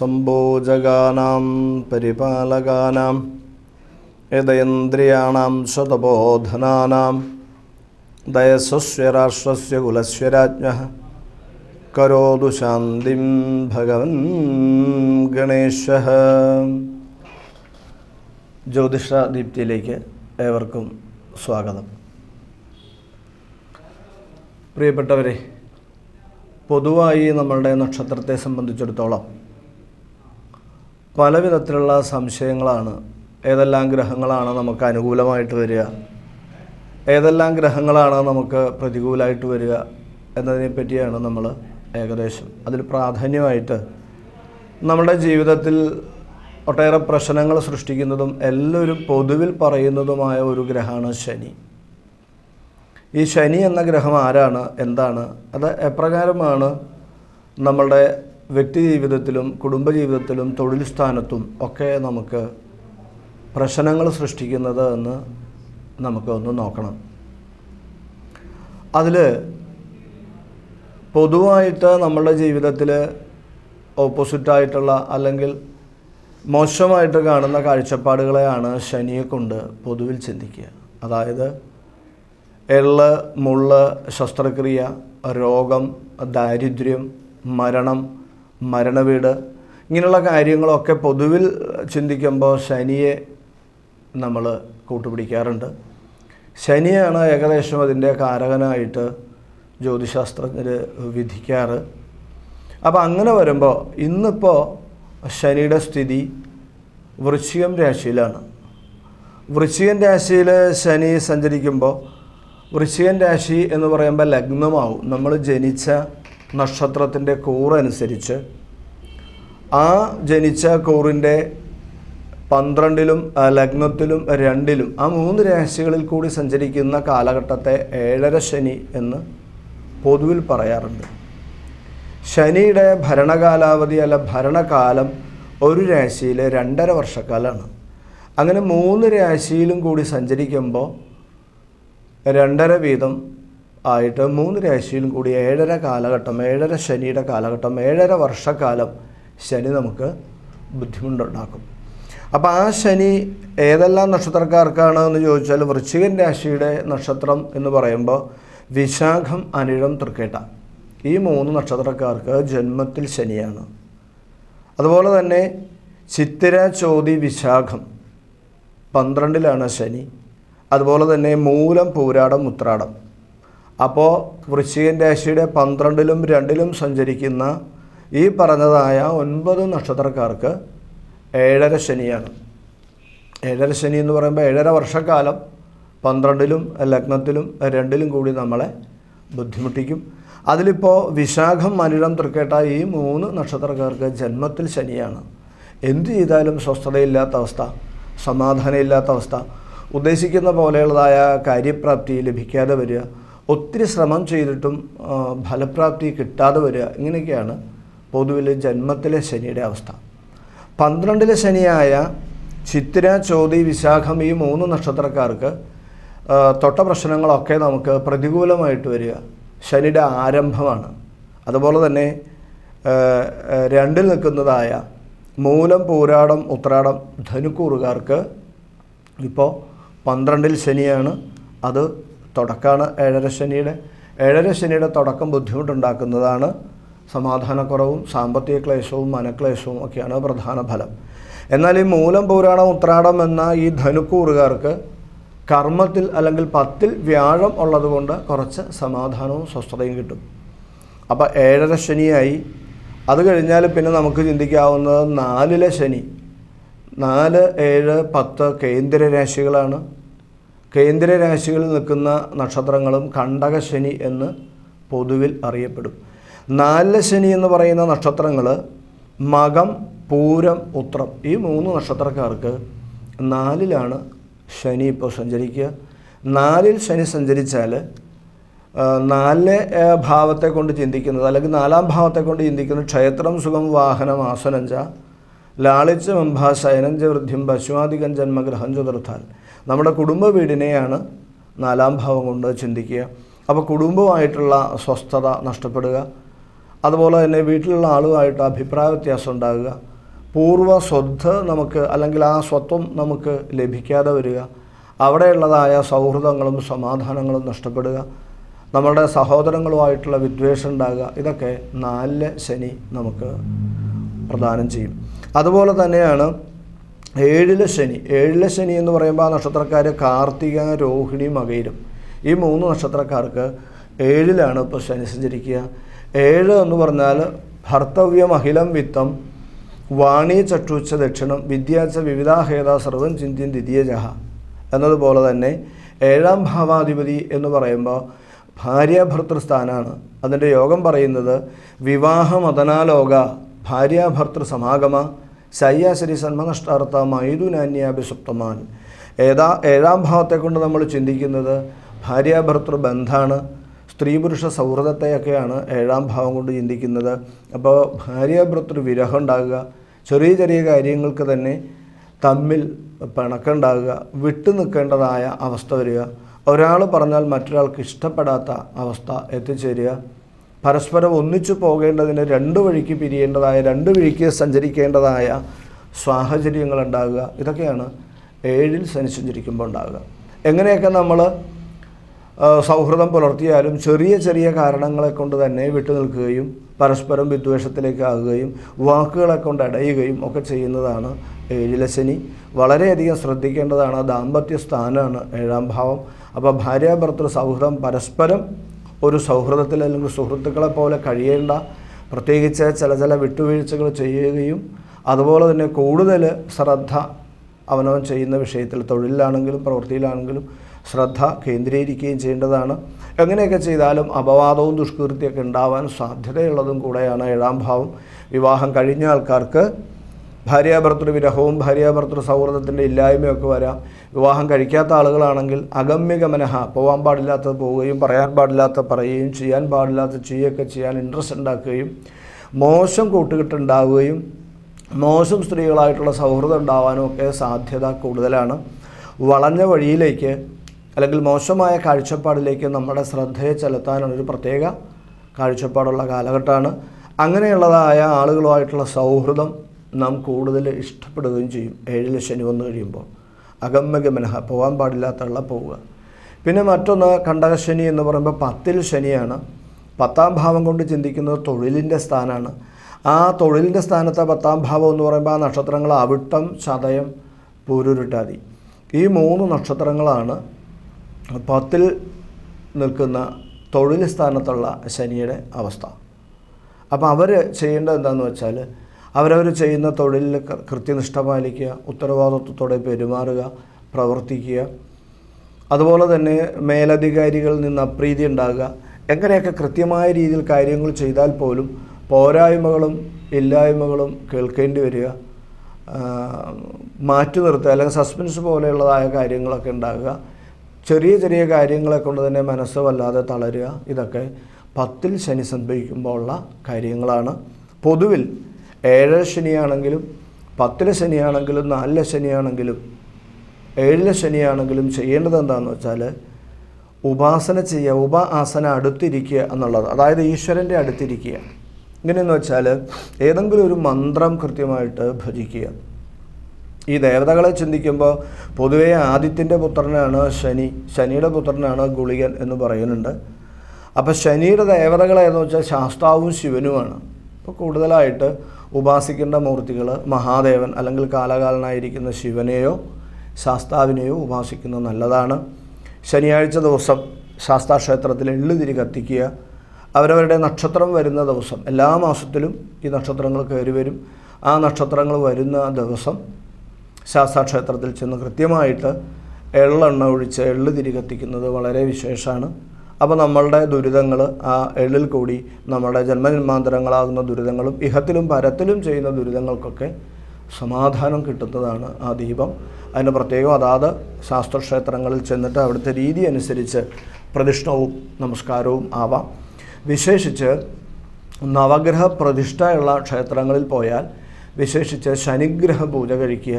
സംഭോജകാനാം പരിപാലകാനാം യതേന്ദ്രിയാണാം ശതബോധനാനാം ദയസ്വസ്യ രാഷ്ട്രസ്യ കുലസ്വരാജ്ഞ കരോതു ശാന്തിം ഭഗവൻ ഗണേശ. ജ്യോതിഷ ദീപ്തിയിലേക്ക് ഏവർക്കും സ്വാഗതം. പ്രിയപ്പെട്ടവരെ പൊതുവായി നമ്മളുടെ നക്ഷത്രത്തെ സംബന്ധിച്ചിടത്തോളം പല വിധത്തിലുള്ള സംശയങ്ങളാണ്. ഏതെല്ലാം ഗ്രഹങ്ങളാണ് നമുക്ക് അനുകൂലമായിട്ട് വരിക? ഏതെല്ലാം ഗ്രഹങ്ങളാണ് നമുക്ക് പ്രതികൂലമായിട്ട് വരിക എന്നതിനെ പറ്റിയാണ് നമ്മൾ ഏകദേശം അതിൽ പ്രാധാന്യമായിട്ട് നമ്മുടെ ജീവിതത്തിൽ ഒട്ടേറെ പ്രശ്നങ്ങൾ സൃഷ്ടിക്കുന്നതും എല്ലാവരും പൊതുവിൽ പറയുന്നതുമായ ഒരു ഗ്രഹമാണ് ശനി. ഈ ശനി എന്ന ഗ്രഹം ആരാണ്? എന്താണ്? അത് എപ്രകാരമാണ് നമ്മളുടെ വ്യക്തി ജീവിതത്തിലും കുടുംബജീവിതത്തിലും തൊഴിൽ സ്ഥാനത്തും ഒക്കെ നമുക്ക് പ്രശ്നങ്ങൾ സൃഷ്ടിക്കുന്നത് എന്ന് നമുക്ക് ഒന്ന് നോക്കണം. അതിൽ പൊതുവായിട്ട് നമ്മളുടെ ജീവിതത്തിൽ ഓപ്പോസിറ്റായിട്ടുള്ള അല്ലെങ്കിൽ മോശമായിട്ട് കാണുന്ന കാഴ്ചപ്പാടുകളെയാണ് ശനിയെ കൊണ്ട് പൊതുവിൽ ചിന്തിക്കുക. അതായത് എള്ള് മുള്ള് ശസ്ത്രക്രിയ രോഗം ദാരിദ്ര്യം മരണം മരണവീട് ഇങ്ങനെയുള്ള കാര്യങ്ങളൊക്കെ പൊതുവിൽ ചിന്തിക്കുമ്പോൾ ശനിയെ നമ്മൾ കൂട്ടുപിടിക്കാറുണ്ട്. ശനിയാണ് ഏകദേശം അതിന്റെ കാരകനായിട്ട് ജ്യോതിശാസ്ത്രജ്ഞർ വിധിക്കാറ്. അപ്പോൾ അങ്ങനെ വരുമ്പോൾ ഇന്നിപ്പോൾ ശനിയുടെ സ്ഥിതി വൃശ്ചികം രാശിയിലാണ്. വൃശ്ചികൻ രാശിയിൽ ശനി സഞ്ചരിക്കുമ്പോൾ വൃശ്ചികൻ രാശി എന്ന് പറയുമ്പോൾ ലഗ്നമാവും. നമ്മൾ ജനിച്ച നക്ഷത്രത്തിന്റെ കൂറനുസരിച്ച് ആ ജനിച്ച കൂറിന്റെ പന്ത്രണ്ടിലും ലഗ്നത്തിലും രണ്ടിലും ആ മൂന്ന് രാശികളിൽ കൂടി സഞ്ചരിക്കുന്ന കാലഘട്ടത്തെ ഏഴര ശനി എന്ന് പൊതുവിൽ പറയാറുണ്ട്. ശനിയുടെ ഭരണകാലാവധി അല്ല ഭരണകാലം ഒരു രാശിയിൽ രണ്ടര വർഷക്കാലമാണ്. അങ്ങനെ മൂന്ന് രാശിയിലും കൂടി സഞ്ചരിക്കുമ്പോൾ രണ്ടര വീതം ആയിട്ട് മൂന്ന് രാശിയിലും കൂടി ഏഴര കാലഘട്ടം ഏഴര ശനിയുടെ കാലഘട്ടം ഏഴര വർഷക്കാലം ശനി നമുക്ക് ബുദ്ധിമുട്ടുണ്ടാക്കും. അപ്പോൾ ആ ശനി ഏതെല്ലാം നക്ഷത്രക്കാർക്കാണ് എന്ന് ചോദിച്ചാൽ വൃശ്ചികൻ രാശിയുടെ നക്ഷത്രം എന്ന് പറയുമ്പോൾ വിശാഖം അനിഴം തൃക്കേട്ട. ഈ മൂന്ന് നക്ഷത്രക്കാർക്ക് ജന്മത്തിൽ ശനിയാണ്. അതുപോലെ തന്നെ ചിത്തിര ചോതി വിശാഖം പന്ത്രണ്ടിലാണ് ശനി. അതുപോലെ തന്നെ മൂലം പൂരാടം ഉത്രാടം. അപ്പോൾ വൃശ്ചികൻ രാശിയുടെ പന്ത്രണ്ടിലും രണ്ടിലും സഞ്ചരിക്കുന്ന ഈ പറഞ്ഞതായ ഒൻപത് നക്ഷത്രക്കാർക്ക് ഏഴര ശനിയാണ്. ഏഴര ശനി എന്ന് പറയുമ്പോൾ ഏഴര വർഷക്കാലം പന്ത്രണ്ടിലും ലഗ്നത്തിലും രണ്ടിലും കൂടി നമ്മളെ ബുദ്ധിമുട്ടിക്കും. അതിലിപ്പോൾ വിശാഖം മനിഴം തൃക്കേട്ട ഈ മൂന്ന് നക്ഷത്രക്കാർക്ക് ജന്മത്തിൽ ശനിയാണ്. എന്തു ചെയ്താലും സ്വസ്ഥതയില്ലാത്ത അവസ്ഥ സമാധാനമില്ലാത്ത അവസ്ഥ ഉദ്ദേശിക്കുന്ന പോലെയുള്ളതായ കാര്യപ്രാപ്തി ലഭിക്കാതെ വരിക ഒത്തിരി ശ്രമം ചെയ്തിട്ടും ഫലപ്രാപ്തി കിട്ടാതെ വരിക ഇങ്ങനെയൊക്കെയാണ് പൊതുവിൽ ജന്മത്തിലെ ശനിയുടെ അവസ്ഥ. പന്ത്രണ്ടിലെ ശനിയായ ചിത്തിര ചോതി വിശാഖം ഈ മൂന്ന് നക്ഷത്രക്കാർക്ക് തൊട്ട പ്രശ്നങ്ങളൊക്കെ നമുക്ക് പ്രതികൂലമായിട്ട് വരിക. ശനിയുടെ ആരംഭമാണ്. അതുപോലെ തന്നെ രണ്ടിൽ നിൽക്കുന്നതായ മൂലം പൂരാടം ഉത്രാടം ധനുക്കൂറുകാർക്ക് ഇപ്പോൾ പന്ത്രണ്ടിൽ ശനിയാണ്. അത് തുടക്കമാണ് ഏഴര ശനിയുടെ. ഏഴര ശനിയുടെ തുടക്കം ബുദ്ധിമുട്ടുണ്ടാക്കുന്നതാണ്. സമാധാനക്കുറവും സാമ്പത്തിക ക്ലേശവും മനക്ലേശവും ഒക്കെയാണ് പ്രധാന ഫലം. എന്നാൽ ഈ മൂലം പൗരാണ ഉത്രാടം എന്ന ഈ ധനുക്കൂറുകാർക്ക് കർമ്മത്തിൽ അല്ലെങ്കിൽ പത്തിൽ വ്യാഴം ഉള്ളതുകൊണ്ട് കുറച്ച് സമാധാനവും സ്വസ്ഥതയും കിട്ടും. അപ്പോൾ ഏഴര ശനിയായി. അത് കഴിഞ്ഞാൽ പിന്നെ നമുക്ക് ചിന്തിക്കാവുന്നത് നാലിലെ ശനി. നാല് ഏഴ് പത്ത് കേന്ദ്ര രാശികളാണ് കേന്ദ്ര രാശികളിൽ നിൽക്കുന്ന നക്ഷത്രങ്ങളും കണ്ടകശനി എന്ന് പൊതുവിൽ അറിയപ്പെടും. നാല് ശനി എന്ന് പറയുന്ന നക്ഷത്രങ്ങൾ മകം പൂരം ഉത്രം ഈ മൂന്ന് നക്ഷത്രക്കാർക്ക് നാലിലാണ് ശനി ഇപ്പോൾ സഞ്ചരിക്കുക. നാലിൽ ശനി സഞ്ചരിച്ചാൽ നാല് ഭാവത്തെ കൊണ്ട് ചിന്തിക്കുന്നത് അല്ലെങ്കിൽ നാലാം ഭാവത്തെ കൊണ്ട് ചിന്തിക്കുന്നത് ക്ഷേത്രം സുഖം വാഹനം ആസനഞ്ച ലാളിച്ച മംഭാശയനഞ്ച വൃദ്ധിം പശുവാധികം ജന്മഗ്രഹം ചതുർത്ഥാൽ. നമ്മുടെ കുടുംബ വീടിനെയാണ് നാലാം ഭാവം കൊണ്ട് ചിന്തിക്കുക. അപ്പോൾ കുടുംബമായിട്ടുള്ള സ്വസ്ഥത നഷ്ടപ്പെടുക. അതുപോലെ തന്നെ വീട്ടിലുള്ള ആളുമായിട്ട് അഭിപ്രായ വ്യത്യാസം ഉണ്ടാകുക. പൂർവ സ്വത്ത് നമുക്ക് അല്ലെങ്കിൽ ആ സ്വത്വം നമുക്ക് ലഭിക്കാതെ വരിക. അവിടെയുള്ളതായ സൗഹൃദങ്ങളും സമാധാനങ്ങളും നഷ്ടപ്പെടുക. നമ്മളുടെ സഹോദരങ്ങളുമായിട്ടുള്ള വിദ്വേഷം ഉണ്ടാകുക. ഇതൊക്കെ നാലിലെ ശനി നമുക്ക് പ്രദാനം ചെയ്യും. അതുപോലെ തന്നെയാണ് ഏഴിലെ ശനി. ഏഴിലെ ശനി എന്ന് പറയുമ്പോൾ ആ നക്ഷത്രക്കാർ കാർത്തിക രോഹിണി മകയിലും. ഈ മൂന്ന് നക്ഷത്രക്കാർക്ക് ഏഴിലാണ് ഇപ്പോൾ ശനി സഞ്ചരിക്കുക. ഏഴ് എന്ന് പറഞ്ഞാൽ ഭർത്തവ്യം അഖിലം വിത്തം വാണി ചട്ടുച്ച ദക്ഷിണം വിദ്യാച്ച വിവിധാഹേത സർവം ചിന്തിൻ ദ്വിതീയജഹ. എന്നതുപോലെ തന്നെ ഏഴാം ഭാവാധിപതി എന്ന് പറയുമ്പോൾ ഭാര്യാഭർത്തൃസ്ഥാനാണ്. അതിന്റെ യോഗം പറയുന്നത് വിവാഹമതനാലോക ഭാര്യാഭർത്തൃ സമാഗമ ശയ്യാശ്രീ സന്മനഷ്ടാർത്ഥ മൈതുനാന്യാഭിസുപ്തമാൻ ഏതാ ഏഴാം ഭാവത്തെ കൊണ്ട് നമ്മൾ ചിന്തിക്കുന്നത് ഭാര്യാഭർത്തൃ ബന്ധാണ് സ്ത്രീ പുരുഷ സൗഹൃദത്തെയൊക്കെയാണ് ഏഴാം ഭാവം കൊണ്ട് ചിന്തിക്കുന്നത്. അപ്പോൾ ഭാര്യാഭർത്തൃ വിരഹം ഉണ്ടാകുക ചെറിയ ചെറിയ കാര്യങ്ങൾക്ക് തന്നെ തമ്മിൽ പിണക്കുണ്ടാകുക വിട്ടു നിൽക്കേണ്ടതായ അവസ്ഥ വരിക ഒരാൾ പറഞ്ഞാൽ മറ്റൊരാൾക്ക് ഇഷ്ടപ്പെടാത്ത അവസ്ഥ എത്തിച്ചേരുക പരസ്പരം ഒന്നിച്ചു പോകേണ്ടതിന് രണ്ട് വഴിക്ക് പിരിയേണ്ടതായ രണ്ട് വഴിക്ക് സഞ്ചരിക്കേണ്ടതായ സാഹചര്യങ്ങൾ ഉണ്ടാകുക ഇതൊക്കെയാണ് ഏഴിൽ ശനി സഞ്ചരിക്കുമ്പോൾ ഉണ്ടാകുക. എങ്ങനെയൊക്കെ നമ്മൾ സൗഹൃദം പുലർത്തിയാലും ചെറിയ ചെറിയ കാരണങ്ങളെ കൊണ്ട് തന്നെ വിട്ടു നിൽക്കുകയും പരസ്പരം വിദ്വേഷത്തിലേക്ക് ആകുകയും വാക്കുകളെ കൊണ്ട് അടയുകയും ഒക്കെ ചെയ്യുന്നതാണ് ഏഴിലെ ശനി. വളരെയധികം ശ്രദ്ധിക്കേണ്ടതാണ്. ദാമ്പത്യ സ്ഥാനമാണ് ഏഴാം ഭാവം. അപ്പോൾ ഭാര്യാഭർത്തൃ സൗഹൃദം പരസ്പരം ഒരു സൗഹൃദത്തിൽ അല്ലെങ്കിൽ സുഹൃത്തുക്കളെ പോലെ കഴിയേണ്ട പ്രത്യേകിച്ച് ചില ചില വിട്ടുവീഴ്ചകൾ ചെയ്യുകയും അതുപോലെ തന്നെ കൂടുതൽ ശ്രദ്ധ അവനവൻ ചെയ്യുന്ന വിഷയത്തിൽ തൊഴിലിലാണെങ്കിലും പ്രവൃത്തിയിലാണെങ്കിലും ശ്രദ്ധ കേന്ദ്രീകരിക്കുകയും ചെയ്യേണ്ടതാണ്. എങ്ങനെയൊക്കെ ചെയ്താലും അപവാദവും ദുഷ്കീർത്തിയൊക്കെ ഉണ്ടാവാൻ സാധ്യതയുള്ളതും കൂടെയാണ് ഏഴാം ഭാവം. വിവാഹം കഴിഞ്ഞ ആൾക്കാർക്ക് ഭാര്യാഭർത്തൃ വിരഹവും ഭാര്യാഭർത്തൃ സൗഹൃദത്തിന്റെ ഇല്ലായ്മയൊക്കെ വരാം. വിവാഹം കഴിക്കാത്ത ആളുകളാണെങ്കിൽ അഗമ്യഗമനഹ പോകാൻ പാടില്ലാത്തത് പോവുകയും പറയാൻ പാടില്ലാത്ത പറയുകയും ചെയ്യാൻ പാടില്ലാത്ത ചെയ്യുകയൊക്കെ ചെയ്യാൻ ഇൻട്രസ്റ്റ് ഉണ്ടാക്കുകയും മോശം കൂട്ടുകെട്ടുണ്ടാവുകയും മോശം സ്ത്രീകളായിട്ടുള്ള സൗഹൃദം ഉണ്ടാവാനും ഒക്കെ സാധ്യത കൂടുതലാണ്. വളഞ്ഞ വഴിയിലേക്ക് അല്ലെങ്കിൽ മോശമായ കാഴ്ചപ്പാടിലേക്ക് നമ്മുടെ ശ്രദ്ധയെ ചെലുത്താനുള്ള ഒരു പ്രത്യേക കാഴ്ചപ്പാടുള്ള കാലഘട്ടമാണ്. അങ്ങനെയുള്ളതായ ആളുകളുമായിട്ടുള്ള സൗഹൃദം നാം കൂടുതൽ ഇഷ്ടപ്പെടുകയും ചെയ്യും. ഏഴിൽ ശനി വന്നു കഴിയുമ്പോൾ. അഗമ്യഗമനഹ പോകാൻ പാടില്ലാത്ത ഉള്ള പോവുക. പിന്നെ മറ്റൊന്ന് കണ്ടകശനി എന്ന് പറയുമ്പോൾ പത്തിൽ ശനിയാണ്. പത്താം ഭാവം കൊണ്ട് ചിന്തിക്കുന്നത് തൊഴിലിന്റെ സ്ഥാനമാണ്. ആ തൊഴിലിന്റെ സ്ഥാനത്തെ പത്താം ഭാവം എന്ന് പറയുമ്പോൾ ആ നക്ഷത്രങ്ങൾ അവിട്ടം ചതയം പൂരുരുട്ടാതി. ഈ മൂന്ന് നക്ഷത്രങ്ങളാണ് പത്തിൽ നിൽക്കുന്ന തൊഴിൽ സ്ഥാനത്തുള്ള ശനിയുടെ അവസ്ഥ. അപ്പോൾ അവർ ചെയ്യേണ്ടത് എന്താണെന്ന് വെച്ചാൽ അവരവർ ചെയ്യുന്ന തൊഴിലിൽ കൃത്യനിഷ്ഠ പാലിക്കുക ഉത്തരവാദിത്വത്തോടെ പെരുമാറുക പ്രവർത്തിക്കുക. അതുപോലെ തന്നെ മേലധികാരികളിൽ നിന്ന് അപ്രീതി ഉണ്ടാകുക. എങ്ങനെയൊക്കെ കൃത്യമായ രീതിയിൽ കാര്യങ്ങൾ ചെയ്താൽ പോലും പോരായ്മകളും ഇല്ലായ്മകളും കേൾക്കേണ്ടി വരിക മാറ്റി നിർത്തുക അല്ലെങ്കിൽ സസ്പെൻസ് പോലെയുള്ളതായ കാര്യങ്ങളൊക്കെ ഉണ്ടാകുക. ചെറിയ ചെറിയ കാര്യങ്ങളെ കൊണ്ട് തന്നെ മനസ്സ് വല്ലാതെ തളരുക. ഇതൊക്കെ പത്തിൽ ശനി സംഭവിക്കുമ്പോൾ ഉള്ള കാര്യങ്ങളാണ്. പൊതുവിൽ ഏഴര ശനിയാണെങ്കിലും പത്തിലെ ശനിയാണെങ്കിലും നാലിലെ ശനിയാണെങ്കിലും ഏഴിലെ ശനിയാണെങ്കിലും ചെയ്യേണ്ടത് എന്താണെന്ന് വെച്ചാൽ ഉപാസന ചെയ്യുക ഉപ ആസന അടുത്തിരിക്കുക എന്നുള്ളത്. അതായത് ഈശ്വരന്റെ അടുത്തിരിക്കുക. ഇങ്ങനെയെന്ന് വെച്ചാൽ ഏതെങ്കിലും ഒരു മന്ത്രം കൃത്യമായിട്ട് ഭജിക്കുക. ഈ ദേവതകളെ ചിന്തിക്കുമ്പോൾ പൊതുവേ ആദിത്യന്റെ പുത്രനാണ് ശനി ശനിയുടെ പുത്രനാണ് ഗുളികൻ എന്ന് പറയുന്നുണ്ട്. അപ്പോൾ ശനിയുടെ ദേവതകളെന്ന് വെച്ചാൽ ശാസ്താവും ശിവനുമാണ്. അപ്പോൾ കൂടുതലായിട്ട് ഉപാസിക്കേണ്ട മൂർത്തികൾ മഹാദേവൻ അല്ലെങ്കിൽ കാലകാലനായിരിക്കുന്ന ശിവനെയോ ശാസ്താവിനെയോ ഉപാസിക്കുന്നത് നല്ലതാണ്. ശനിയാഴ്ച ദിവസം ശാസ്താക്ഷേത്രത്തിൽ എള്ളുതിരി കത്തിക്കുക. അവരവരുടെ നക്ഷത്രം വരുന്ന ദിവസം എല്ലാ മാസത്തിലും ഈ നക്ഷത്രങ്ങൾ കയറി വരും. ആ നക്ഷത്രങ്ങൾ വരുന്ന ദിവസം ശാസ്താക്ഷേത്രത്തിൽ ചെന്ന് കൃത്യമായിട്ട് എള്ളെണ്ണ ഒഴിച്ച് എള്ള് തിരി കത്തിക്കുന്നത് വളരെ വിശേഷമാണ്. അപ്പോൾ നമ്മളുടെ ദുരിതങ്ങൾ ആ എള്ളിൽ കൂടി നമ്മുടെ ജന്മനിർമാന്തരങ്ങളാകുന്ന ദുരിതങ്ങളും ഇഹത്തിലും പരത്തിലും ചെയ്യുന്ന ദുരിതങ്ങൾക്കൊക്കെ സമാധാനം കിട്ടുന്നതാണ് ആ ദീപം. അതിന് പ്രത്യേകം അതാത് ശാസ്ത്രക്ഷേത്രങ്ങളിൽ ചെന്നിട്ട് അവിടുത്തെ രീതി അനുസരിച്ച് പ്രതിഷ്ഠവും നമസ്കാരവും ആവാം. വിശേഷിച്ച് നവഗ്രഹ പ്രതിഷ്ഠയുള്ള ക്ഷേത്രങ്ങളിൽ പോയാൽ വിശേഷിച്ച് ശനിഗ്രഹ പൂജ കഴിക്കുക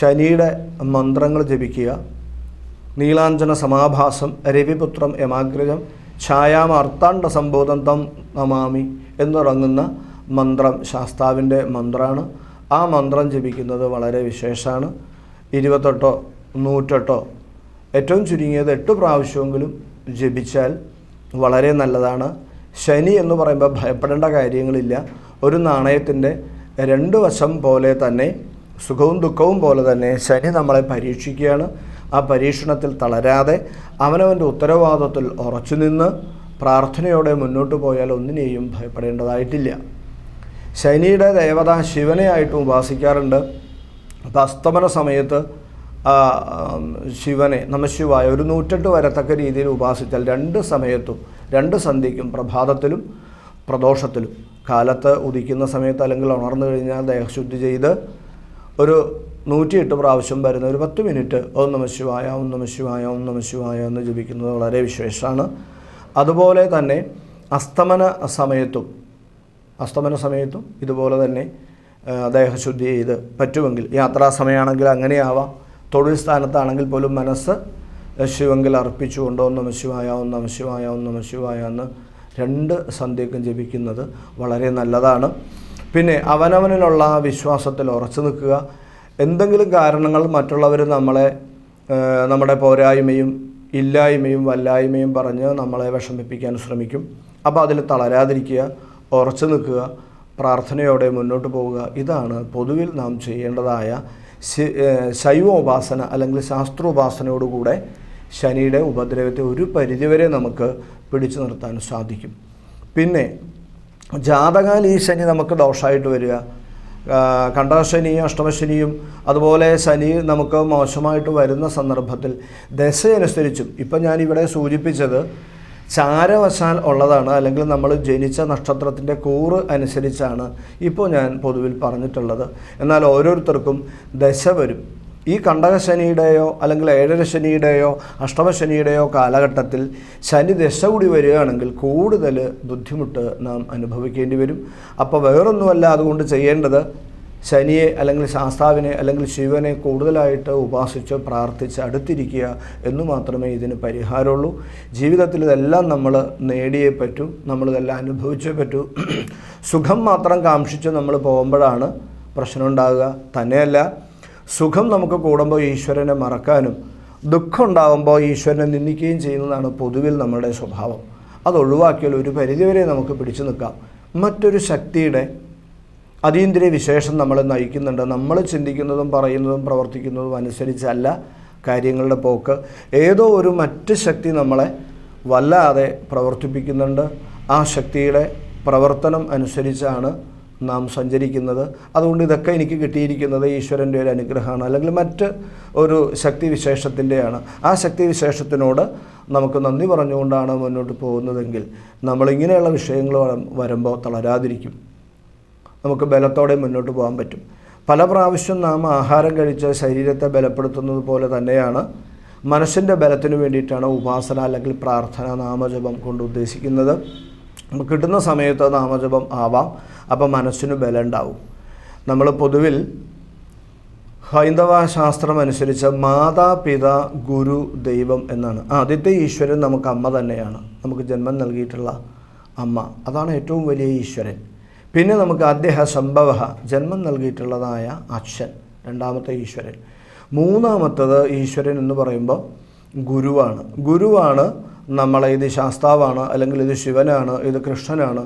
ശനിയുടെ മന്ത്രങ്ങൾ ജപിക്കുക നീലാഞ്ജന സമാഭാസം രവിപുത്രം യമാഗ്രജം ഛായാമർത്താണ്ഡ സംബോധം തം നമാമി എന്നുറങ്ങുന്ന മന്ത്രം ശാസ്താവിന്റെ മന്ത്രമാണ് ആ മന്ത്രം ജപിക്കുന്നത് വളരെ വിശേഷമാണ്. ഇരുപത്തെട്ടോ നൂറ്റെട്ടോ ഏറ്റവും ചുരുങ്ങിയത് എട്ട് പ്രാവശ്യമെങ്കിലും ജപിച്ചാൽ വളരെ നല്ലതാണ്. ശനി എന്ന് പറയുമ്പോൾ ഭയപ്പെടേണ്ട കാര്യങ്ങളില്ല. ഒരു നാണയത്തിന്റെ രണ്ട് വശം പോലെ തന്നെ സുഖവും ദുഃഖവും പോലെ തന്നെ ശനി നമ്മളെ പരീക്ഷിക്കുകയാണ്. ആ പരീക്ഷണത്തിൽ തളരാതെ അവനവന്റെ ഉത്തരവാദിത്വത്തിൽ ഉറച്ചുനിന്ന് പ്രാർത്ഥനയോടെ മുന്നോട്ട് പോയാൽ ഒന്നിനെയും ഭയപ്പെടേണ്ടതായിട്ടില്ല. ശനിയുടെ ദേവത ശിവനെ ആയിട്ട് ഉപാസിക്കാറുണ്ട്. അപ്പം അസ്തമന സമയത്ത് ശിവനെ നമശിവായ ഒരു നൂറ്റെട്ട് വരത്തക്ക രീതിയിൽ ഉപാസിച്ചാൽ രണ്ട് സമയത്തും രണ്ട് സന്ധ്യയ്ക്കും പ്രഭാതത്തിലും പ്രദോഷത്തിലും. കാലത്ത് ഉദിക്കുന്ന സമയത്ത് അല്ലെങ്കിൽ ഉണർന്നു കഴിഞ്ഞാൽ ദേഹശുദ്ധി ചെയ്ത് ഒരു നൂറ്റിയെട്ട് പ്രാവശ്യം വരുന്ന ഒരു പത്ത് മിനിറ്റ് ഓം നമ ശിവായ ഓം നമ ശിവായ ഓം എന്ന് ജപിക്കുന്നത് വളരെ വിശേഷമാണ്. അതുപോലെ തന്നെ അസ്തമന സമയത്തും അസ്തമന സമയത്തും ഇതുപോലെ തന്നെ ദേഹശുദ്ധി ചെയ്ത് പറ്റുമെങ്കിൽ യാത്രാ സമയമാണെങ്കിൽ അങ്ങനെയാവാം. തൊഴിൽ സ്ഥാനത്താണെങ്കിൽ പോലും മനസ്സ് ശിവങ്കിൽ അർപ്പിച്ചുകൊണ്ട് ഓം നമ ശിവായ ഓം നമ ശിവായ ഓം എന്ന് രണ്ട് സന്ധ്യക്കും ജപിക്കുന്നത് വളരെ നല്ലതാണ്. പിന്നെ അവനവനിലുള്ള വിശ്വാസത്തിൽ ഉറച്ചു നിൽക്കുക. എന്തെങ്കിലും കാരണങ്ങൾ മറ്റുള്ളവർ നമ്മളെ നമ്മുടെ പോരായ്മയും ഇല്ലായ്മയും വല്ലായ്മയും പറഞ്ഞ് നമ്മളെ വിഷമിപ്പിക്കാൻ ശ്രമിക്കും. അപ്പോൾ അതിൽ തളരാതിരിക്കുക ഉറച്ചു നിൽക്കുക പ്രാർത്ഥനയോടെ മുന്നോട്ട് പോവുക ഇതാണ് പൊതുവിൽ നാം ചെയ്യേണ്ടതായ ശൈവോപാസന അല്ലെങ്കിൽ ശാസ്ത്രോപാസനയോടുകൂടെ ശനിയുടെ ഉപദ്രവത്തെ ഒരു പരിധിവരെ നമുക്ക് പിടിച്ചു നിർത്താൻ സാധിക്കും. പിന്നെ ജാതകാൽ ഈ ശനി നമുക്ക് ദോഷമായിട്ട് വരിക. കണ്ടശനിയും അഷ്ടമശനിയും അതുപോലെ ശനി നമുക്ക് മോശമായിട്ട് വരുന്ന സന്ദർഭത്തിൽ ദശയനുസരിച്ചും ഇപ്പം ഞാനിവിടെ സൂചിപ്പിച്ചത് ചാരവശാൽ ഉള്ളതാണ് അല്ലെങ്കിൽ നമ്മൾ ജനിച്ച നക്ഷത്രത്തിന്റെ കൂറ് അനുസരിച്ചാണ് ഇപ്പോൾ ഞാൻ പൊതുവിൽ പറഞ്ഞിട്ടുള്ളത്. എന്നാൽ ഓരോരുത്തർക്കും ദശ വരും. ഈ കണ്ടകശനിയുടെയോ അല്ലെങ്കിൽ ഏഴര ശനിയുടെയോ അഷ്ടമശനിയുടെയോ കാലഘട്ടത്തിൽ ശനി ദശ കൂടി വരികയാണെങ്കിൽ കൂടുതൽ ബുദ്ധിമുട്ട് നാം അനുഭവിക്കേണ്ടി വരും. അപ്പോൾ വേറൊന്നുമല്ല അതുകൊണ്ട് ചെയ്യേണ്ടത് ശനിയെ അല്ലെങ്കിൽ ശാസ്താവിനെ അല്ലെങ്കിൽ ശിവനെ കൂടുതലായിട്ട് ഉപാസിച്ച് പ്രാർത്ഥിച്ച് അടുത്തിരിക്കുക എന്ന് മാത്രമേ ഇതിന് പരിഹാരമുള്ളൂ. ജീവിതത്തിൽ ഇതെല്ലാം നമ്മൾ നേടിയേ പറ്റൂ നമ്മളിതെല്ലാം അനുഭവിച്ചേ പറ്റൂ. സുഖം മാത്രം കാക്ഷിച്ച് നമ്മൾ പോകുമ്പോഴാണ് പ്രശ്നമുണ്ടാകുക തന്നെയല്ല സുഖം നമുക്ക് കൂടുമ്പോൾ ഈശ്വരനെ മറക്കാനും ദുഃഖം ഉണ്ടാകുമ്പോൾ ഈശ്വരനെ നിന്ദിക്കുകയും ചെയ്യുന്നതാണ് പൊതുവിൽ നമ്മുടെ സ്വഭാവം. അത് ഒഴിവാക്കിയാൽ ഒരു പരിധിവരെ നമുക്ക് പിടിച്ചു നിൽക്കാം. മറ്റൊരു ശക്തിയുടെ അതീന്ദ്രിയ വിശേഷം നമ്മൾ നയിക്കുന്നുണ്ട്. നമ്മൾ ചിന്തിക്കുന്നതും പറയുന്നതും പ്രവർത്തിക്കുന്നതും അനുസരിച്ചല്ല കാര്യങ്ങളുടെ പോക്ക്. ഏതോ ഒരു മറ്റ് ശക്തി നമ്മളെ വല്ലാതെ പ്രവർത്തിപ്പിക്കുന്നുണ്ട്. ആ ശക്തിയുടെ പ്രവർത്തനം അനുസരിച്ചാണ് നാം സഞ്ചരിക്കുന്നത്. അതുകൊണ്ട് ഇതൊക്കെ എനിക്ക് കിട്ടിയിരിക്കുന്നത് ഈശ്വരന്റെ ഒരു അനുഗ്രഹമാണ്. അല്ലെങ്കിൽ മറ്റ് ഒരു ശക്തിവിശേഷത്തിന്റെയാണ്. ആ ശക്തിവിശേഷത്തിനോട് നമുക്ക് നന്ദി പറഞ്ഞുകൊണ്ടാണ് മുന്നോട്ട് പോകുന്നതെങ്കിൽ നമ്മളിങ്ങനെയുള്ള വിഷയങ്ങൾ വരം- വരുമ്പോൾ തളരാതിരിക്കും. നമുക്ക് ബലത്തോടെ മുന്നോട്ട് പോകാൻ പറ്റും. പല പ്രാവശ്യം നാം ആഹാരം കഴിച്ച് ശരീരത്തെ ബലപ്പെടുത്തുന്നത് പോലെ തന്നെയാണ് മനസ്സിന്റെ ബലത്തിന് വേണ്ടിയിട്ടാണ് ഉപാസന അല്ലെങ്കിൽ പ്രാർത്ഥന നാമജപം കൊണ്ട് ഉദ്ദേശിക്കുന്നത്. കിട്ടുന്ന സമയത്ത് നാമജപം ആവാം. അപ്പം മനസ്സിന് ബലം ഉണ്ടാവും നമ്മൾ പൊതുവിൽ ഹൈന്ദവ ശാസ്ത്രം അനുസരിച്ച് മാതാപിത ഗുരു ദൈവം എന്നാണ്. ആദ്യത്തെ ഈശ്വരൻ നമുക്ക് അമ്മ തന്നെയാണ്. നമുക്ക് ജന്മം നൽകിയിട്ടുള്ള അമ്മ. അതാണ് ഏറ്റവും വലിയ ഈശ്വരൻ. പിന്നെ നമുക്ക് അദ്ദേഹ സംഭവ ജന്മം നൽകിയിട്ടുള്ളതായ അച്ഛൻ രണ്ടാമത്തെ ഈശ്വരൻ. മൂന്നാമത്തത് ഈശ്വരൻ എന്ന് പറയുമ്പോൾ ഗുരുവാണ്. ഗുരുവാണ് നമ്മളെ ഇത് ശാസ്താവാണ് അല്ലെങ്കിൽ ഇത് ശിവനാണ് ഇത് കൃഷ്ണനാണ്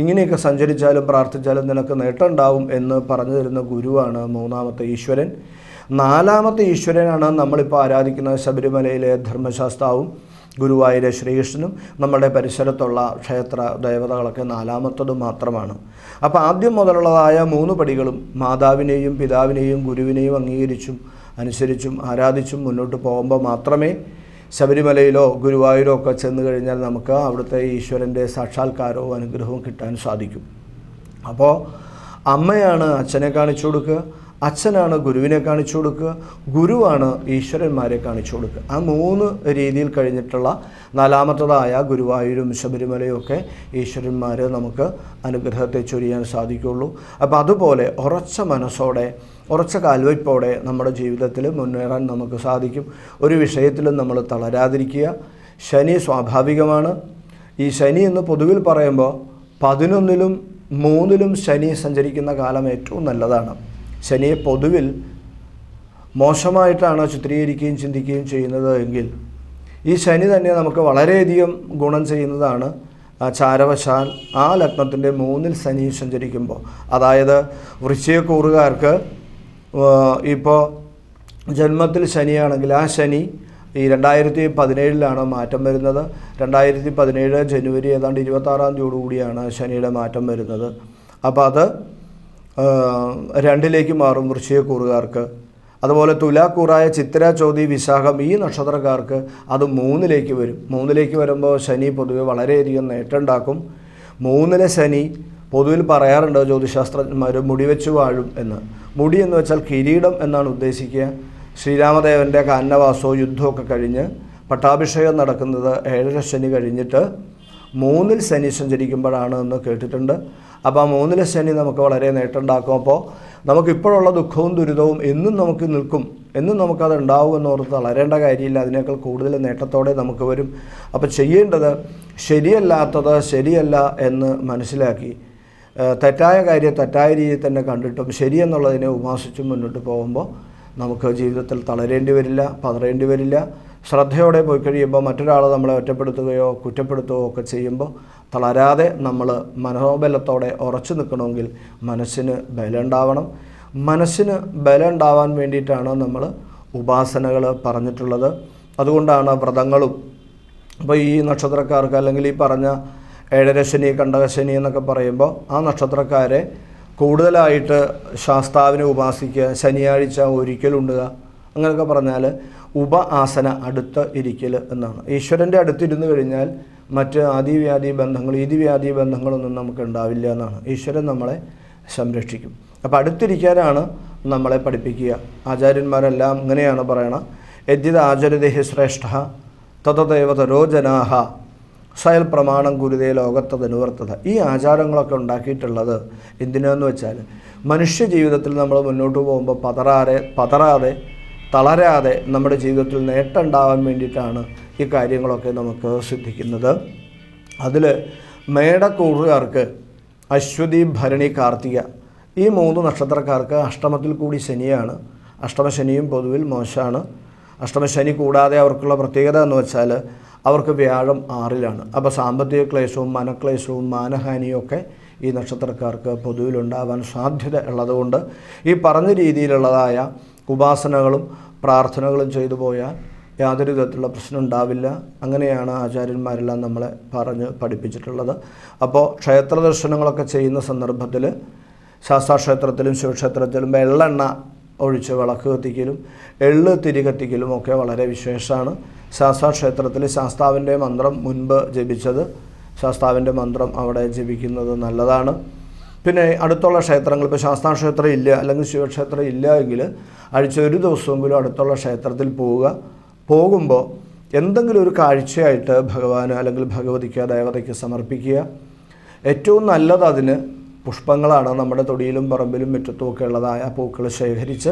ഇങ്ങനെയൊക്കെ സഞ്ചരിച്ചാലും പ്രാർത്ഥിച്ചാലും നിനക്ക് നേട്ടമുണ്ടാവും എന്ന് പറഞ്ഞു തരുന്ന ഗുരുവാണ് മൂന്നാമത്തെ ഈശ്വരൻ. നാലാമത്തെ ഈശ്വരനാണ് നമ്മളിപ്പോൾ ആരാധിക്കുന്ന ശബരിമലയിലെ ധർമ്മശാസ്താവും ഗുരുവായൂരെ ശ്രീകൃഷ്ണനും. നമ്മുടെ പരിസരത്തുള്ള ക്ഷേത്ര ദേവതകളൊക്കെ നാലാമത്തത് മാത്രമാണ്. അപ്പോൾ ആദ്യം മുതലുള്ളതായ മൂന്ന് പടികളും മാതാവിനെയും പിതാവിനെയും ഗുരുവിനെയും അംഗീകരിച്ചും അനുസരിച്ചും ആരാധിച്ചും മുന്നോട്ട് പോകുമ്പോൾ മാത്രമേ ശബരിമലയിലോ ഗുരുവായൂരോ ഒക്കെ ചെന്ന് കഴിഞ്ഞാൽ നമുക്ക് അവിടുത്തെ ഈശ്വരന്റെ സാക്ഷാത്കാരവും അനുഗ്രഹവും കിട്ടാൻ സാധിക്കും. അപ്പോൾ അമ്മയാണ് അച്ഛനെ കാണിച്ചു കൊടുക്കുക അച്ഛനാണ് ഗുരുവിനെ കാണിച്ചു കൊടുക്കുക ഗുരുവാണ് ഈശ്വരന്മാരെ കാണിച്ചു കൊടുക്കുക. ആ മൂന്ന് രീതിയിൽ കഴിഞ്ഞിട്ടുള്ള നാലാമത്തതായ ഗുരുവായൂരും ശബരിമലയും ഒക്കെ ഈശ്വരന്മാർ നമുക്ക് അനുഗ്രഹത്തെ ചൊരിയാൻ സാധിക്കുള്ളൂ അപ്പോൾ അതുപോലെ ഉറച്ച മനസ്സോടെ ഉറച്ച കാൽവയ്പോടെ നമ്മുടെ ജീവിതത്തിൽ മുന്നേറാൻ നമുക്ക് സാധിക്കും. ഒരു വിഷയത്തിലും നമ്മൾ തളരാതിരിക്കുക. ശനി സ്വാഭാവികമാണ്. ഈ ശനി എന്ന് പൊതുവിൽ പറയുമ്പോൾ പതിനൊന്നിലും മൂന്നിലും ശനി സഞ്ചരിക്കുന്ന കാലം ഏറ്റവും നല്ലതാണ്. ശനിയെ പൊതുവിൽ മോശമായിട്ടാണ് ചിത്രീകരിക്കുകയും ചിന്തിക്കുകയും ചെയ്യുന്നത് എങ്കിൽ ഈ ശനി തന്നെ നമുക്ക് വളരെയധികം ഗുണം ചെയ്യുന്നതാണ്. ചാരവശാൽ ആ ലഗ്നത്തിന്റെ മൂന്നിൽ ശനി സഞ്ചരിക്കുമ്പോൾ. അതായത് വൃശ്ചികക്കൂറുകാർക്ക് ഇപ്പോൾ ജന്മത്തിൽ ശനിയാണെങ്കിൽ ആ ശനി ഈ രണ്ടായിരത്തി പതിനേഴിലാണ് മാറ്റം വരുന്നത്. രണ്ടായിരത്തി പതിനേഴ് ജനുവരി ഏതാണ്ട് ഇരുപത്താറാം തീയതി കൂടിയാണ് ശനിയുടെ മാറ്റം വരുന്നത്. അപ്പോൾ അത് രണ്ടിലേക്ക് മാറും വൃശ്ചികക്കൂറുകാർക്ക്. അതുപോലെ തുലാക്കൂറായ ചിത്ര ചോതി വിശാഖം ഈ നക്ഷത്രക്കാർക്ക് അത് മൂന്നിലേക്ക് വരും. മൂന്നിലേക്ക് വരുമ്പോൾ ശനി പൊതുവെ വളരെയധികം നേട്ടമുണ്ടാക്കും. മൂന്നിലെ ശനി പൊതുവിൽ പറയാറുണ്ട് ജ്യോതിശാസ്ത്രജ്ഞന്മാർ മുടി വെച്ച് വാഴും എന്ന്. മുടി എന്ന് വെച്ചാൽ കിരീടം എന്നാണ് ഉദ്ദേശിക്കുക. ശ്രീരാമദേവന്റെ കാന്നവാസോ യുദ്ധമൊക്കെ കഴിഞ്ഞ് പട്ടാഭിഷേകം നടക്കുന്നത് ഏഴര ശനി കഴിഞ്ഞിട്ട് മൂന്നിൽ ശനി സഞ്ചരിക്കുമ്പോഴാണ് എന്ന് കേട്ടിട്ടുണ്ട്. അപ്പോൾ ആ മൂന്നിലെ ശനി നമുക്ക് വളരെ നേട്ടമുണ്ടാക്കും. അപ്പോൾ നമുക്കിപ്പോഴുള്ള ദുഃഖവും ദുരിതവും എന്നും നമുക്ക് നിൽക്കും. എന്നും നമുക്കത് ഉണ്ടാവും എന്നോർത്ത് തളരേണ്ട കാര്യമില്ല. അതിനേക്കാൾ കൂടുതൽ നേട്ടത്തോടെ നമുക്ക് വരും. അപ്പോൾ ചെയ്യേണ്ടത് ശരിയല്ലാത്തത് ശരിയല്ല എന്ന് മനസ്സിലാക്കി തെറ്റായ കാര്യം തെറ്റായ രീതിയിൽ തന്നെ കണ്ടിട്ടും ശരിയെന്നുള്ളതിനെ ഉപാസിച്ചും മുന്നോട്ട് പോകുമ്പോൾ നമുക്ക് ജീവിതത്തിൽ തളരേണ്ടി വരില്ല പതറേണ്ടി വരില്ല. ശ്രദ്ധയോടെ പോയി കഴിയുമ്പോൾ മറ്റൊരാൾ നമ്മളെ ഒറ്റപ്പെടുത്തുകയോ കുറ്റപ്പെടുത്തുകയോ ഒക്കെ ചെയ്യുമ്പോൾ തളരാതെ നമ്മൾ മനോബലത്തോടെ ഉറച്ചു നിൽക്കണമെങ്കിൽ മനസ്സിന് ബലം ഉണ്ടാവണം മനസ്സിന് ബലം ഉണ്ടാവാൻ വേണ്ടിയിട്ടാണ് നമ്മൾ ഉപാസനകൾ പറഞ്ഞിട്ടുള്ളത്. അതുകൊണ്ടാണ് വ്രതങ്ങളും. അപ്പോൾ ഈ നക്ഷത്രക്കാർക്ക് അല്ലെങ്കിൽ ഈ പറഞ്ഞ ഏഴരശനി കണ്ടകശനി എന്നൊക്കെ പറയുമ്പോൾ ആ നക്ഷത്രക്കാരെ കൂടുതലായിട്ട് ശാസ്താവിനെ ഉപാസിക്കുക ശനിയാഴ്ച ഒരിക്കലുണ്ടുക അങ്ങനെയൊക്കെ പറഞ്ഞാൽ ഉപ ആസന അടുത്ത് ഇരിക്കൽ എന്നാണ്. ഈശ്വരന്റെ അടുത്തിരുന്ന് കഴിഞ്ഞാൽ മറ്റ് ആദിവ്യാധി ബന്ധങ്ങൾ ഈദിവ്യാധി ബന്ധങ്ങളൊന്നും നമുക്ക് ഉണ്ടാവില്ല എന്നാണ്. ഈശ്വരൻ നമ്മളെ സംരക്ഷിക്കും. അപ്പോൾ അടുത്തിരിക്കാനാണ് നമ്മളെ പഠിപ്പിക്കുക. ആചാര്യന്മാരെല്ലാം ഇങ്ങനെയാണ് പറയണത് യദ്യത് ആചരദേഹി ശ്രേഷ്ഠ തതദേവതരോ ജനാഹ സ്വയൽ പ്രമാണം ഗുരുതേ ലോകത്തത് അനുവർത്തത. ഈ ആചാരങ്ങളൊക്കെ ഉണ്ടാക്കിയിട്ടുള്ളത് എന്തിനാന്ന് വെച്ചാൽ മനുഷ്യ ജീവിതത്തിൽ നമ്മൾ മുന്നോട്ട് പോകുമ്പോൾ പതറാതെ പതറാതെ തളരാതെ നമ്മുടെ ജീവിതത്തിൽ നേട്ടമുണ്ടാവാൻ വേണ്ടിയിട്ടാണ് ഈ കാര്യങ്ങളൊക്കെ നമുക്ക് സിദ്ധിക്കുന്നത്. അതിൽ മേടക്കൂറുകാർക്ക് അശ്വതി ഭരണി കാർത്തിക ഈ മൂന്ന് നക്ഷത്രക്കാർക്ക് അഷ്ടമത്തിൽ കൂടി ശനിയാണ്. അഷ്ടമശനിയും പൊതുവിൽ മോശമാണ് അഷ്ടമശനി കൂടാതെ അവർക്കുള്ള പ്രത്യേകത എന്ന് വെച്ചാൽ അവർക്ക് വ്യാഴം ആറിലാണ്. അപ്പോൾ സാമ്പത്തിക ക്ലേശവും മനക്ലേശവും മാനഹാനിയും ഒക്കെ ഈ നക്ഷത്രക്കാർക്ക് പൊതുവിലുണ്ടാവാൻ സാധ്യത ഉള്ളതുകൊണ്ട് ഈ പറഞ്ഞ രീതിയിലുള്ളതായ ഉപാസനകളും പ്രാർത്ഥനകളും ചെയ്തു പോയാൽ യാതൊരു വിധത്തിലുള്ള പ്രശ്നം ഉണ്ടാവില്ല. അങ്ങനെയാണ് ആചാര്യന്മാരെല്ലാം നമ്മളെ പറഞ്ഞ് പഠിപ്പിച്ചിട്ടുള്ളത്. അപ്പോൾ ക്ഷേത്ര ദർശനങ്ങളൊക്കെ ചെയ്യുന്ന സന്ദർഭത്തിൽ ശാസ്താക്ഷേത്രത്തിലും ശിവക്ഷേത്രത്തിലും വെള്ളെണ്ണ ഒഴിച്ച് വിളക്ക് കത്തിക്കലും എള്ള് തിരി കത്തിക്കലും ഒക്കെ വളരെ വിശേഷമാണ്. ശാസ്താക്ഷേത്രത്തിൽ ശാസ്താവിന്റെ മന്ത്രം മുൻപ് ജപിച്ചത്. ശാസ്താവിന്റെ മന്ത്രം അവിടെ ജപിക്കുന്നത് നല്ലതാണ്. പിന്നെ അടുത്തുള്ള ക്ഷേത്രങ്ങൾ ഇപ്പോൾ ശാസ്താക്ഷേത്രം ഇല്ല അല്ലെങ്കിൽ ശിവക്ഷേത്രം ഇല്ല എങ്കിൽ ആഴ്ച ഒരു ദിവസമെങ്കിലും അടുത്തുള്ള ക്ഷേത്രത്തിൽ പോവുക. പോകുമ്പോൾ എന്തെങ്കിലും ഒരു കാഴ്ചയായിട്ട് ഭഗവാന് അല്ലെങ്കിൽ ഭഗവതിക്ക് ദേവതയ്ക്ക് സമർപ്പിക്കുക. ഏറ്റവും നല്ലത് അതിന് പുഷ്പങ്ങളാണ്. നമ്മുടെ തൊടിയിലും പറമ്പിലും മുറ്റത്തുമൊക്കെ ഉള്ളതായ പൂക്കൾ ശേഖരിച്ച്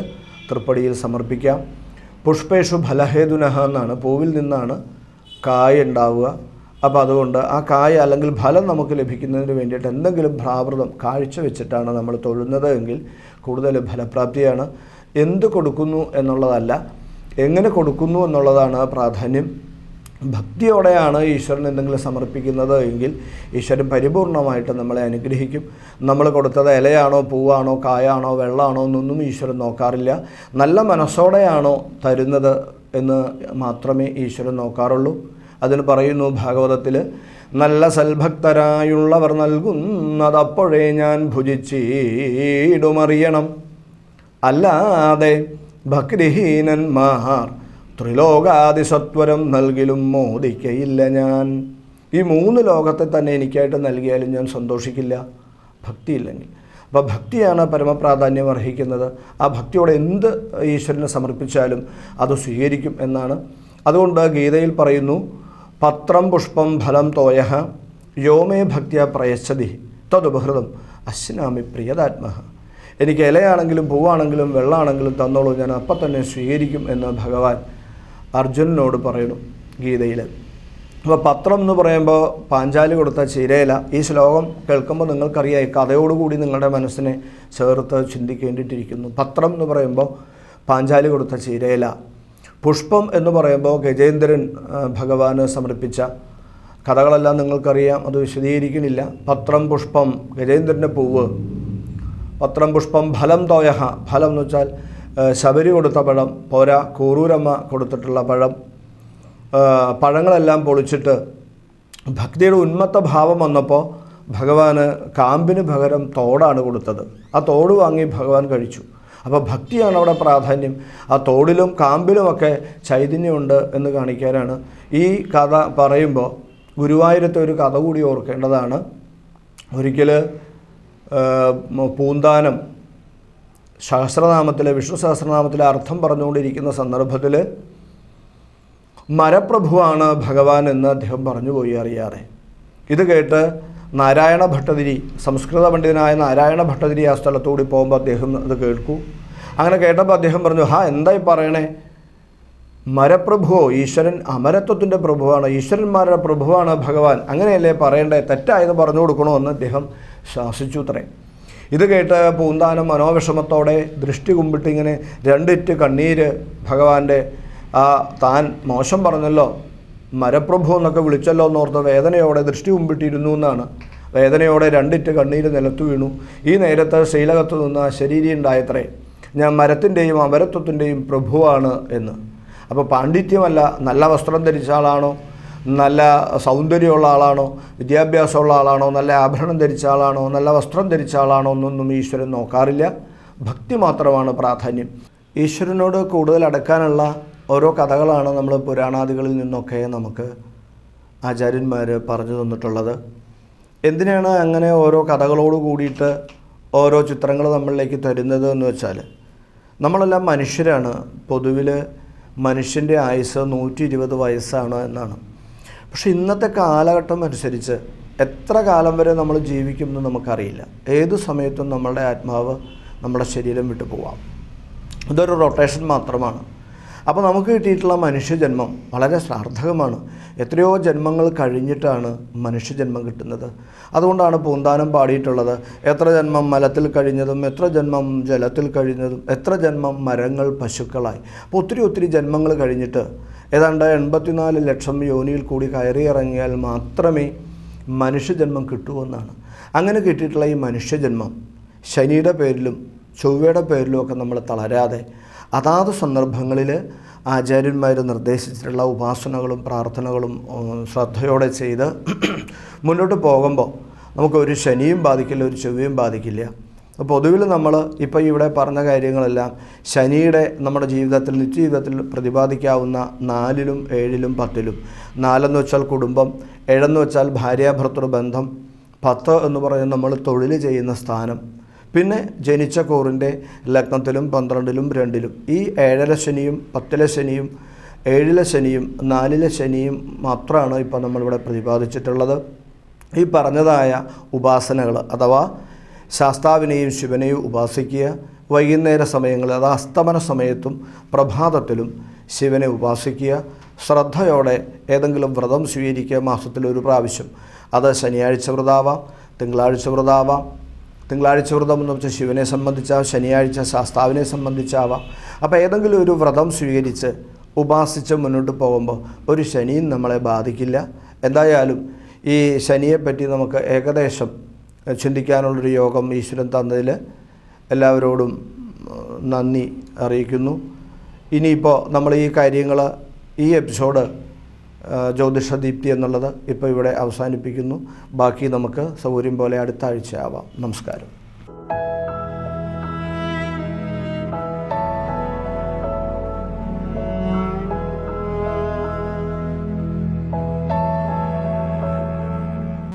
തൃപ്പടിയിൽ സമർപ്പിക്കാം. പുഷ്പേഷു ഫലഹേതുനഹ എന്നാണ്. പൂവിൽ നിന്നാണ് കായ ഉണ്ടാവുക. അപ്പോൾ അതുകൊണ്ട് ആ കായ അല്ലെങ്കിൽ ഫലം നമുക്ക് ലഭിക്കുന്നതിന് വേണ്ടിയിട്ട് എന്തെങ്കിലും ഭ്രാവൃതം കാഴ്ച വെച്ചിട്ടാണ് നമ്മൾ തൊഴുന്നത് എങ്കിൽ കൂടുതൽ ഫലപ്രാപ്തിയാണ്. എന്ത് കൊടുക്കുന്നു എന്നുള്ളതല്ല എങ്ങനെ കൊടുക്കുന്നു എന്നുള്ളതാണ് പ്രാധാന്യം. ഭക്തിയോടെയാണ് ഈശ്വരൻ എന്തെങ്കിലും സമർപ്പിക്കുന്നത് എങ്കിൽ ഈശ്വരൻ പരിപൂർണമായിട്ട് നമ്മളെ അനുഗ്രഹിക്കും. നമ്മൾ കൊടുത്തത് ഇലയാണോ പൂവാണോ കായാണോ വെള്ളമാണോ എന്നൊന്നും ഈശ്വരൻ നോക്കാറില്ല. നല്ല മനസ്സോടെയാണോ തരുന്നത് എന്ന് മാത്രമേ ഈശ്വരൻ നോക്കാറുള്ളൂ. അതിന് പറയുന്നു ഭാഗവതത്തിൽ നല്ല സൽഭക്തരായുള്ളവർ നൽകുന്നതപ്പോഴേ ഞാൻ ഭുജിച്ചീടുമറിയണം. അല്ലാതെ ഭക്തിഹീനന്മാർ ത്രിലോകാതിസത്വരം നൽകിലും മോദിക്കയില്ല ഞാൻ. ഈ മൂന്ന് ലോകത്തെ തന്നെ എനിക്കായിട്ട് നൽകിയാലും ഞാൻ സന്തോഷിക്കില്ല. ഭക്തിയില്ലെങ്കിൽ. അപ്പോൾ ഭക്തിയാണ് പരമപ്രാധാന്യം അർഹിക്കുന്നത്. ആ ഭക്തിയോടെ എന്ത് ഈശ്വരനെ സമർപ്പിച്ചാലും അത് സ്വീകരിക്കും എന്നാണ്. അതുകൊണ്ട് ഗീതയിൽ പറയുന്നു പത്രം പുഷ്പം ഫലം തോയഹ യോമേ ഭക്തിയ പ്രയച്ഛതി തതുപഹൃതം അശ്നാമി പ്രിയതാത്മഹ എനിക്ക് ഇലയാണെങ്കിലും പൂവാണെങ്കിലും വെള്ളമാണെങ്കിലും തന്നോളൂ ഞാൻ അപ്പം തന്നെ സ്വീകരിക്കും എന്ന് ഭഗവാൻ അർജുനനോട് പറയുന്നു ഗീതയിൽ അപ്പോൾ പത്രം എന്ന് പറയുമ്പോൾ പാഞ്ചാലി കൊടുത്ത ചിരയില ഈ ശ്ലോകം കേൾക്കുമ്പോൾ നിങ്ങൾക്കറിയാം കഥയോടുകൂടി നിങ്ങളുടെ മനസ്സിനെ ചേർത്ത് ചിന്തിക്കേണ്ടിയിട്ടിരിക്കുന്നു പത്രം എന്ന് പറയുമ്പോൾ പാഞ്ചാലി കൊടുത്ത ചിരയില പുഷ്പം എന്ന് പറയുമ്പോൾ ഗജേന്ദ്രൻ ഭഗവാന് സമർപ്പിച്ച കഥകളെല്ലാം നിങ്ങൾക്കറിയാം അത് വിശദീകരിക്കുന്നില്ല. പത്രം പുഷ്പം ഗജേന്ദ്രന്റെ പൂവ്. പത്രം പുഷ്പം ഫലം തോയഹ. ഫലം എന്ന് വെച്ചാൽ ശബരി കൊടുത്ത പഴം പോരാ കൂറൂരമ്മ കൊടുത്തിട്ടുള്ള പഴം പഴങ്ങളെല്ലാം പൊളിച്ചിട്ട് ഭക്തിയുടെ ഉന്മത്ത ഭാവം വന്നപ്പോൾ ഭഗവാന് കാമ്പിന് പകരം തോടാണ് കൊടുത്തത്. ആ തോട് വാങ്ങി ഭഗവാൻ കഴിച്ചു. അപ്പോൾ ഭക്തിയാണ് അവിടെ പ്രാധാന്യം. ആ തോടിലും കാമ്പിലുമൊക്കെ ചൈതന്യമുണ്ട് എന്ന് കാണിക്കാനാണ് ഈ കഥ പറയുമ്പോൾ ഗുരുവായൂരത്തെ ഒരു കഥ കൂടി ഓർക്കേണ്ടതാണ്. ഒരിക്കൽ പൂന്താനം സഹസ്രനാമത്തിലെ വിഷ്ണു സഹസ്രനാമത്തിലെ അർത്ഥം പറഞ്ഞുകൊണ്ടിരിക്കുന്ന സന്ദർഭത്തിൽ മരപ്രഭുവാണ് ഭഗവാൻ എന്ന് അദ്ദേഹം പറഞ്ഞുപോയി അറിയാതെ. ഇത് കേട്ട് നാരായണ ഭട്ടതിരി സംസ്കൃത പണ്ഡിതനായ നാരായണ ഭട്ടതിരി ആ സ്ഥലത്തുകൂടി പോകുമ്പോൾ അദ്ദേഹം അത് കേൾക്കൂ. അങ്ങനെ കേട്ടപ്പോൾ അദ്ദേഹം പറഞ്ഞു ഹാ എന്തായി പറയണേ? മരപ്രഭുവോ? ഈശ്വരൻ അമരത്വത്തിന്റെ പ്രഭുവാണ് ഈശ്വരന്മാരുടെ പ്രഭുവാണ് ഭഗവാൻ. അങ്ങനെയല്ലേ പറയേണ്ടേ? തെറ്റായത് പറഞ്ഞു കൊടുക്കണമെന്ന് അദ്ദേഹം ശാസിച്ചു അത്രേ. ഇത് കേട്ട് പൂന്താനം മനോവിഷമത്തോടെ ദൃഷ്ടി കുമ്പിട്ട് ഇങ്ങനെ രണ്ടിറ്റ് കണ്ണീര് ഭഗവാന്റെ ആ താൻ മോശം പറഞ്ഞല്ലോ മരപ്രഭു എന്നൊക്കെ വിളിച്ചല്ലോ എന്നോർത്ത് വേദനയോടെ ദൃഷ്ടി കുമ്പിട്ടിരുന്നു എന്നാണ്. വേദനയോടെ രണ്ടിറ്റ് കണ്ണീര് നിലത്തു വീണു. ഈ നേരത്ത് ശീലകത്ത് നിന്ന് ശരീരി ഉണ്ടായത്രേ ഞാൻ മരത്തിന്റെയും അമരത്വത്തിന്റെയും പ്രഭുവാണ് എന്ന്. അപ്പോൾ പാണ്ഡിത്യമല്ല നല്ല വസ്ത്രം ധരിച്ച ആളാണോ? നല്ല സൗന്ദര്യമുള്ള ആളാണോ? വിദ്യാഭ്യാസമുള്ള ആളാണോ? നല്ല ആഭരണം ധരിച്ച ആളാണോ? നല്ല വസ്ത്രം ധരിച്ച ആളാണോ എന്നൊന്നും ഈശ്വരൻ നോക്കാറില്ല. ഭക്തി മാത്രമാണ് പ്രാധാന്യം. ഈശ്വരനോട് കൂടുതൽ അടുക്കാനുള്ള ഓരോ കഥകളാണ് നമ്മൾ പുരാണാദികളിൽ നിന്നൊക്കെ നമുക്ക് ആചാര്യന്മാർ പറഞ്ഞു തന്നിട്ടുള്ളത്. എന്തിനാണ് അങ്ങനെ ഓരോ കഥകളോട് കൂടിയിട്ട് ഓരോ ചിത്രങ്ങൾ നമ്മളിലേക്ക് തരുന്നത് എന്ന് വെച്ചാൽ നമ്മളെല്ലാം മനുഷ്യരാണ്. പൊതുവിൽ മനുഷ്യന്റെ ആയുസ് നൂറ്റി ഇരുപത് വയസ്സാണ് എന്നാണ്. പക്ഷെ ഇന്നത്തെ കാലഘട്ടം അനുസരിച്ച് എത്ര കാലം വരെ നമ്മൾ ജീവിക്കുമെന്ന് നമുക്കറിയില്ല. ഏത് സമയത്തും നമ്മളുടെ ആത്മാവ് നമ്മുടെ ശരീരം വിട്ടു പോവാം. ഇതൊരു റൊട്ടേഷൻ മാത്രമാണ്. അപ്പോൾ നമുക്ക് കിട്ടിയിട്ടുള്ള മനുഷ്യജന്മം വളരെ സാർത്ഥകമാണ്. എത്രയോ ജന്മങ്ങൾ കഴിഞ്ഞിട്ടാണ് മനുഷ്യജന്മം കിട്ടുന്നത്. അതുകൊണ്ടാണ് പൂന്താനം പാടിയിട്ടുള്ളത്. എത്ര ജന്മം മലത്തിൽ കഴിഞ്ഞതും എത്ര ജന്മം ജലത്തിൽ കഴിഞ്ഞതും എത്ര ജന്മം മരങ്ങൾ പശുക്കളായി. അപ്പോൾ ഒത്തിരി ഒത്തിരി ജന്മങ്ങൾ കഴിഞ്ഞിട്ട് ഏതാണ്ട് എൺപത്തിനാല് ലക്ഷം യോനിയിൽ കൂടി കയറിയിറങ്ങിയാൽ മാത്രമേ മനുഷ്യജന്മം കിട്ടുമെന്നാണ് അങ്ങനെ കിട്ടിയിട്ടുള്ള ഈ മനുഷ്യജന്മം ശനിയുടെ പേരിലും ചൊവ്വയുടെ പേരിലും ഒക്കെ നമ്മൾ തളരാതെ അതാത് സന്ദർഭങ്ങളിൽ ആചാര്യന്മാർ നിർദ്ദേശിച്ചിട്ടുള്ള ഉപാസനകളും പ്രാർത്ഥനകളും ശ്രദ്ധയോടെ ചെയ്ത് മുന്നോട്ട് പോകുമ്പോൾ നമുക്കൊരു ശനിയും ബാധിക്കില്ല ഒരു ചൊവ്വയും ബാധിക്കില്ല. പൊതുവിൽ നമ്മൾ ഇപ്പോൾ ഇവിടെ പറഞ്ഞ കാര്യങ്ങളെല്ലാം ശനിയുടെ നമ്മുടെ ജീവിതത്തിൽ നിത്യജീവിതത്തിൽ പ്രതിപാദിക്കാവുന്ന നാലിലും ഏഴിലും പത്തിലും. നാലെന്ന് വെച്ചാൽ കുടുംബം ഏഴെന്ന് വെച്ചാൽ ഭാര്യാഭർത്തൃ ബന്ധം പത്ത് എന്ന് പറയുന്നത് നമ്മൾ തൊഴിൽ ചെയ്യുന്ന സ്ഥാനം. പിന്നെ ജനിച്ച കൂറിന്റെ ലഗ്നത്തിലും പന്ത്രണ്ടിലും രണ്ടിലും. ഈ ഏഴര ശനിയും പത്തിലെ ശനിയും ഏഴിലെ ശനിയും നാലിലെ ശനിയും മാത്രമാണ് ഇപ്പോൾ നമ്മളിവിടെ പ്രതിപാദിച്ചിട്ടുള്ളത്. ഈ പറഞ്ഞതായ ഉപാസനകൾ അഥവാ ശാസ്താവിനെയും ശിവനെയും ഉപാസിക്കുക. വൈകുന്നേര സമയങ്ങളിൽ അത് അസ്തമന സമയത്തും പ്രഭാതത്തിലും ശിവനെ ഉപാസിക്കുക. ശ്രദ്ധയോടെ ഏതെങ്കിലും വ്രതം സ്വീകരിക്കുക മാസത്തിൽ ഒരു പ്രാവശ്യം. അത് ശനിയാഴ്ച വ്രതാവാം തിങ്കളാഴ്ച വ്രതാവാം. തിങ്കളാഴ്ച വ്രതം എന്ന് വെച്ചാൽ ശിവനെ സംബന്ധിച്ചാവാം ശനിയാഴ്ച ശാസ്താവിനെ സംബന്ധിച്ചാവാം. അപ്പോൾ ഏതെങ്കിലും ഒരു വ്രതം സ്വീകരിച്ച് ഉപാസിച്ച് മുന്നോട്ട് പോകുമ്പോൾ ഒരു ശനിയും നമ്മളെ ബാധിക്കില്ല. എന്തായാലും ഈ ശനിയെപ്പറ്റി നമുക്ക് ഏകദേശം ചിന്തിക്കാനുള്ളൊരു യോഗം ഈശ്വരൻ തന്നതിൽ എല്ലാവരോടും നന്ദി അറിയിക്കുന്നു. ഇനിയിപ്പോൾ നമ്മൾ ഈ കാര്യങ്ങൾ ഈ എപ്പിസോഡ് ജ്യോതിഷ ജ്യോതിഷദീപ്തി എന്നുള്ളത് ഇപ്പോൾ ഇവിടെ അവസാനിപ്പിക്കുന്നു. ബാക്കി നമുക്ക് സൗകര്യം പോലെ അടുത്ത ആഴ്ച ആവാം. നമസ്കാരം.